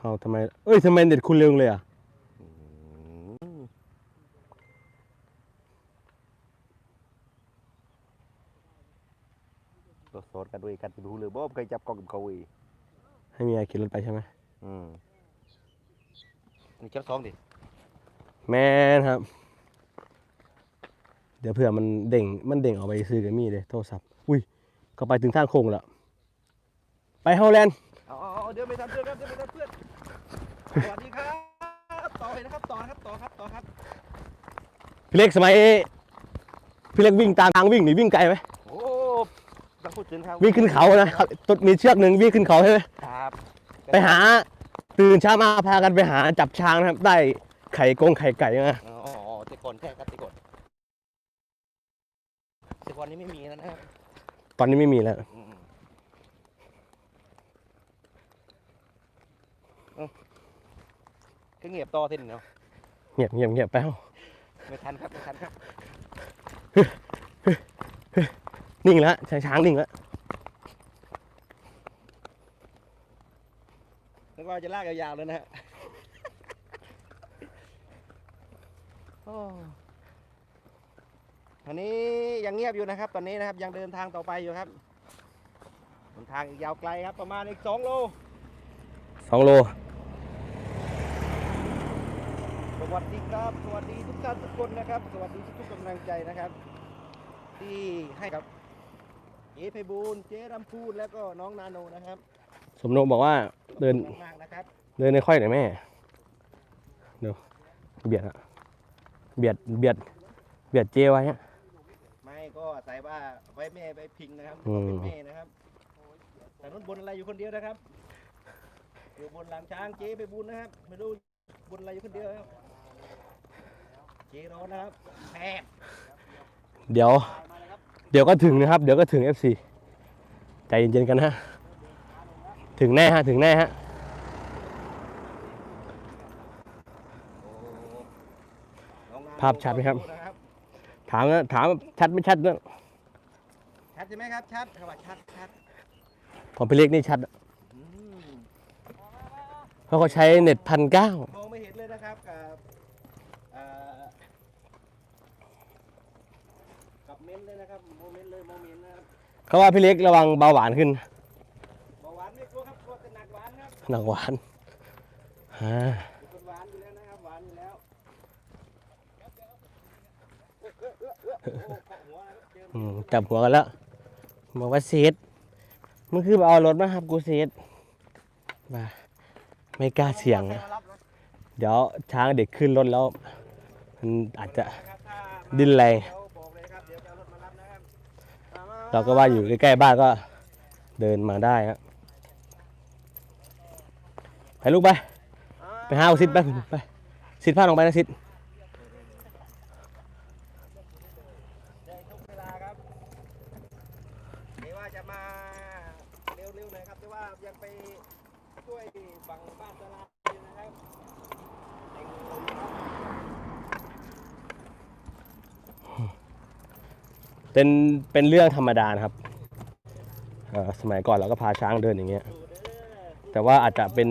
เอาทำไม เอ้ยทำไมเน็ตคุณเร็วเลยอะก็สอนกันด้วยกันดูเลยบ่เคยจับกล้องกับเขาอีกให้เมียขี่รถไปใช่ไหมอืมนี่จับสองดิแม่นครับ เดี๋ยวเผื่อมันเด้งมันเด้งออกไปซื้อกับมี่เลยโทรศัพท์อุ้ยก็ไปถึงทางโค้งแล้วไปเฮาแลนด์ เอาเอาเอาเดี๋ยวไม่ทันเพื่อนครับเดี๋ยวไม่ทันเพื่อน สวัสดีครับ ต่อเลยนะครับ ต่อนะครับ ต่อครับ ต่อครับ พี่เล็กสมัยพี่เล็กวิ่งตามทางวิ่งหนีวิ่งไกลไหมโอ้ต้องพูดถึงครับวิ่งขึ้นเขานะครับต้นมีเชือกหนึ่งวิ่งขึ้นเขาใช่ไหมครับไปหาตื่นเช้ามาพากันไปหาจับช้างนะครับได้ไข่กงไข่ไก่มาอ๋ออ๋ออ๋อแต่ก่อนแค่ครับแต่ก่อนแต่ก่อนนี้ไม่มีแล้วนะครับตอนนี้ไม่มีแล้วอืมเอ้า ก็เงียบต่อทีนึงเนาะเงียบเงียบเงียบไปเฮาไม่ทันครับไม่ทันครับนิ่งแล้วช้างช้างนิ่งแล้วนึกว่าจะลากยาวๆเลยนะฮะโอ้อันนี้ยังเงียบอยู่นะครับ ตอนนี้นะครับยังเดินทางต่อไปอยู่ครับเดินทางอีกยาวไกลครับประมาณอีกสองโลสองโล ส วัสดีครับ สวัสดีทุกท่านทุกคนนะครับ สวัสดีทุกๆกำลังใจนะครับ ที่ให้กับเอไพบูลย์เจรำพูนแล้วก็น้องนาโนนะครับสมโนบอกว่าเดินขอบคุณมากๆนะครับ เดินในค่อยหน่อยแม่เดี๋ยวเบียดอะเบียดเบียดเบียดเจไว้ฮะไม่ก็อาศัยว่าไว้แม่ไว้พิงนะครับอืมเป็นแม่นะครับแต่นุ่นบนอะไรอยู่คนเดียวนะครับอยู่บนหลังช้างเจ๊ไปบุญนะครับไม่รู้บนอะไรอยู่คนเดียวครับ เจ๊ร้อนนะครับแพกเดี๋ยว เดี๋ยวก็ถึงนะครับ เดี๋ยวก็ถึง FC ใจเย็นๆกันฮะถึงแน่ฮะ ถึงแน่ฮะน้องนภาพชัดไหมครับสู้นะครับ ถามนะถามชัดไม่ชัดนะชัดใช่ไหมครับ ชัดครับว่าชัดชัดผมไปเรียกนี่ชัดอืมเพราะเขาใช้เน็ตพันเก้ามองไม่เห็นเลยนะครับกับเอ่อ กับเม้นเลยนะครับโมเมนต์เลยโมเมนต์นะครับเขาว่าพี่เล็กระวังเบาหวานขึ้นเบาหวานไม่กลัวครับกลัวแต่หนักหวานครับหนักหวานอ่าเป็นคนหวานอยู่แล้วนะครับหวานอยู่แล้วเอื้อเอื้อเอื้อเอื้อโอ้เกาะหัวนะครับเจมส์อืมจับหัวกันแล้วบอกว่าเซตมันคือเอารถมาครับกูเซตมาไม่กล้าเสี่ยงนะเดี๋ยวช้างเด็กขึ้นรถแล้วมันอาจจะครับถ้าดิ้นแรง เดี๋ยวบอกเลยครับเดี๋ยวจะเอารถมารับนะครับอ่มเราก็ว่าอยู่ใกล้ๆบ้านก็เดินมาได้ครับไปลูกไป ไปหาเอาซิดไปไปซิดผ้าลงไปนะซิดได้ทุกเวลาครับไม่ว่าจะมาเร็วๆหน่อยครับแต่ว่ายังไปช่วยฝั่งบ้านตลาดอยู่นะครับเร่งมือครับ เป็นเป็นเรื่องธรรมดานะครับสมัยก่อนเราก็พาช้างเดินอย่างเงี้ย แต่ว่าอาจจะเป็น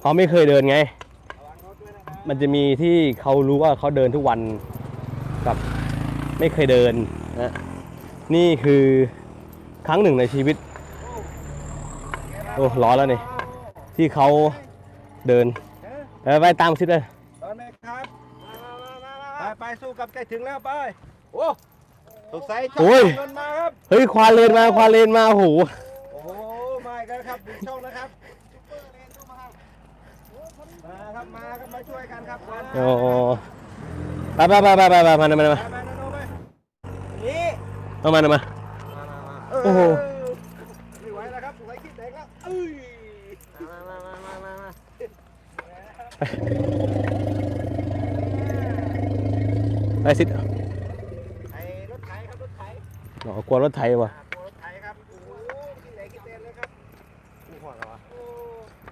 เขาไม่เคยเดินไง มันจะมีที่เขารู้ว่าเขาเดินทุกวันกับไม่เคยเดินนะนี่คือครั้งหนึ่งในชีวิตโอ้ร้อนแล้วนี่ที่เขาเดินไปไปตามซิดเลยไหนครับไปไปสู้กับใกล้ถึงแล้วไปโอ้ สงสัยช่องเงินมาครับ เฮ้ยควานเลนมาควานเลนมาโอ้โหโอ้โหมาอีกแล้วครับบุญช่องนะครับมาครับมาครับมาช่วยกันครับโอ้โหไปไปไปไปไปไปมามามามาไปไปโน่นไปนี่เอามาเอามาโอ้โห ไม่ไหวแล้วครับสงสัยคิดแตกแล้วเอ้ยมามามามามามาไปซิ ลัวรถไถวะอ่ารถไถครับ โอ้โหคิดแตกคิดแตกเลยครับนี่หัวเราโอ้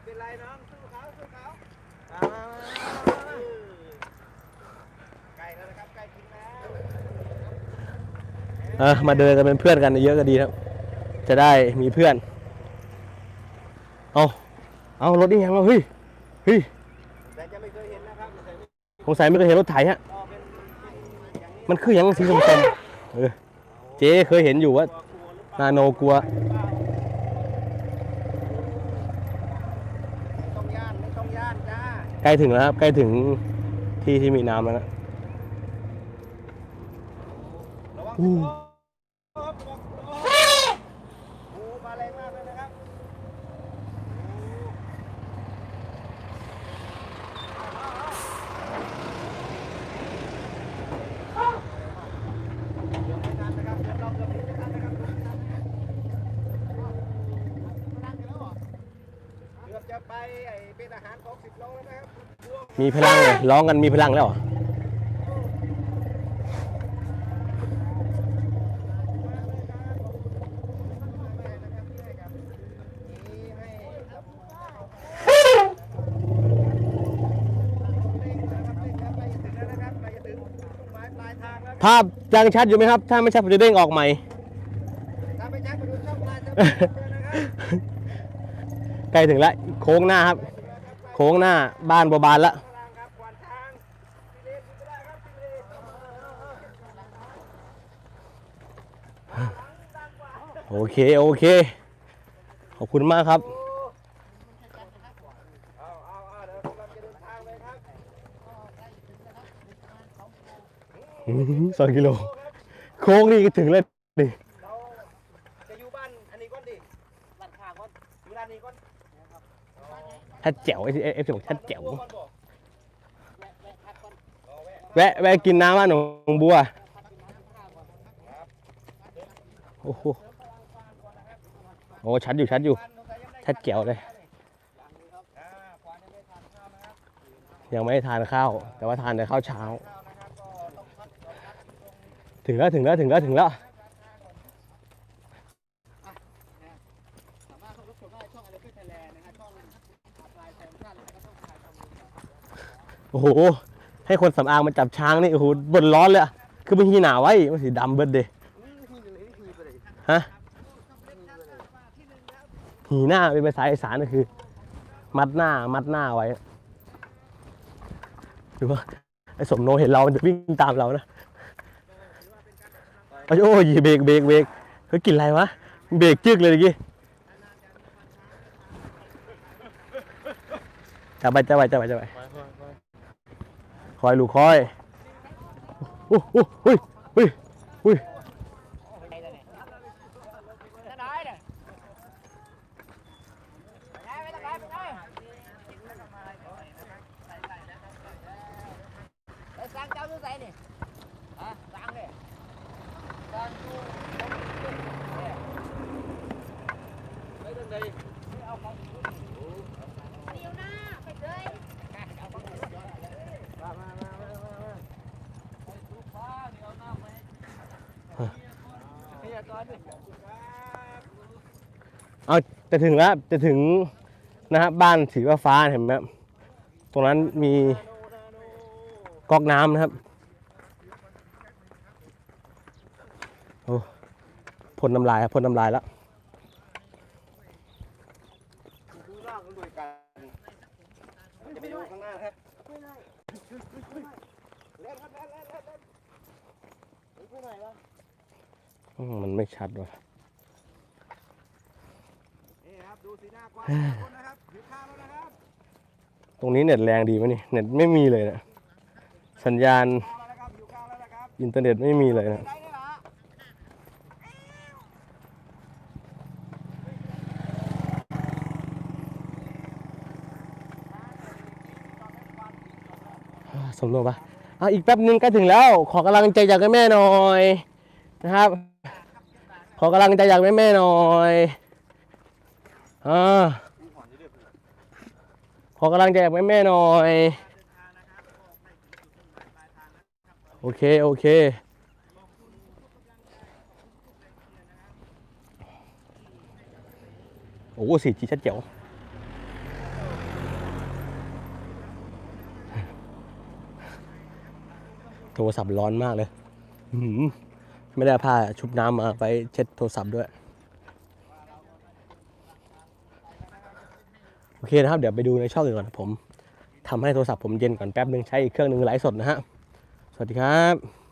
เป็นไรน้องสู้เขาสู้เขามามามามาใกล้แล้วนะครับใกล้ถึงแล้วอะมาเดินกันเป็นเพื่อนกันเยอะก็ดีครับ จะได้มีเพื่อน เอาเอารถนี่ยังเอาเฮ้ยเฮ้ยแต่จะไม่เคยเห็นนะครับแต่ไม่สงสัยไม่เคยเห็นรถไถฮะก็เป็นเป็นอย่างนี้ มันคือหยังสีส้มๆเออ เจ๊เคยเห็นอยู่ว่าตัวกลัวหรือเปล่านาโนกลัวไม่ต้องย่านไม่ต้องย่านจ้าใกล้ถึงแล้วครับ ใกล้ถึงที่ที่มีน้ำแล้วนะระวังอู้ครับระวังระวังโอ้มาแรงมากเลยนะครับเดี๋ยวไม่ทันนะครับเดี๋ยวเราเกือบหนีไม่ทันนะครับเกือบไม่ทันเกือบจะ ไปไอ้เป็นอาหารของสิบโลแล้วนะครับพวกมีพลังเลยร้องกันมีพลังแล้วเหรอภาพยังชัดอยู่ไหมครับ ถ้าไม่ชัดผมจะเด้งออกใหม่ใกล้ ถึงแล้วโค้งหน้าครับ โค้งหน้าบ้านบัวบานแล้วโอเค โอเค ขอบคุณมากครับสองกิโล โค้งนี่ก็ถึงแล้วนี่ จะอยู่บ้านอันนี้ก่อนดิบ้านข้างก่อนอยู่ร้านนี้ก่อน ชัดแจ๋วไอ้เอฟซีบอกชัดแจ๋วแวะแวะกินน้ำอะหนองบัวโอ้โหโอ้ชัดอยู่ชัดอยู่ ชัดแจ๋วเลยยังไม่ทานข้าว แต่ว่าทานแต่ข้าวเช้า ถึงแล้วถึงแล้วถึงแล้วถึงแล้ว สามารถเข้ารับชมได้ช่องอะไรเพื่อไทยแลนด์นะครับช่องปลายแซมชั่นแล้วก็ช่องถ่ายทำมือ โอ้โห ให้คนสำอางมาจับช้างนี่ โอ้โหบนร้อนเลยอะคือมันหีหนาไว้ มันสีดำเบิดเดยฮะ หีหน้าเป็นภาษาอีสานก็คือ มัดหน้า มัดหน้าไว้ หรือว่า ไอ้สมโนเห็นเรา มันจะวิ่งตามเรานะโอ้ยโอ้ยเบรกเบรกเบรกเฮ้ยกินอะไรวะ เบรกจึกเลยเมื่อกี้จับไปจับไปจับไปจับไป คอยลูกคอยโอ้โหเฮ้ยเฮ้ยเฮ้าไปเลย เอาจะถึงแล้วจะถึงนะฮะบ้านสีฟ้าเห็นไหมครับตรงนั้นมีก๊อกน้ำนะครับโอ้พ่นน้ำลายครับพ่นน้ำลายแล้วจะไปดูข้างหน้าครับ แล้วนะครับตรงนี้เน็ตแรงดีไหมนี่ เน็ตไม่มีเลยนะ สัญญาณข้าวแล้วนะครับหิวข้าวแล้วนะครับอินเทอร์เน็ตไม่มีเลยนะได้เลยเหรอสมรวมปะอะอีกแป๊บนึงใกล้ถึงแล้ว ขอกำลังใจจากแม่ๆหน่อยนะครับ ขอกำลังใจจากแม่ๆหน่อยอ่าขอกำลังใจจากแม่ๆหน่อย โอเค โอเคโอ้โหสีจีชัดเจ๋วโทรศัพท์ร้อนมากเลย อื้อหือ ไม่ได้เอาผ้าชุบน้ำมาไปเช็ดโทรศัพท์ด้วย โอเคนะครับ เดี๋ยวไปดูในช่องอื่นก่อนผมทำให้โทรศัพท์ผมเย็นก่อนแป๊บนึงใช้อีกเครื่องหนึ่งไลฟ์สดนะฮะ สวัสดีครับ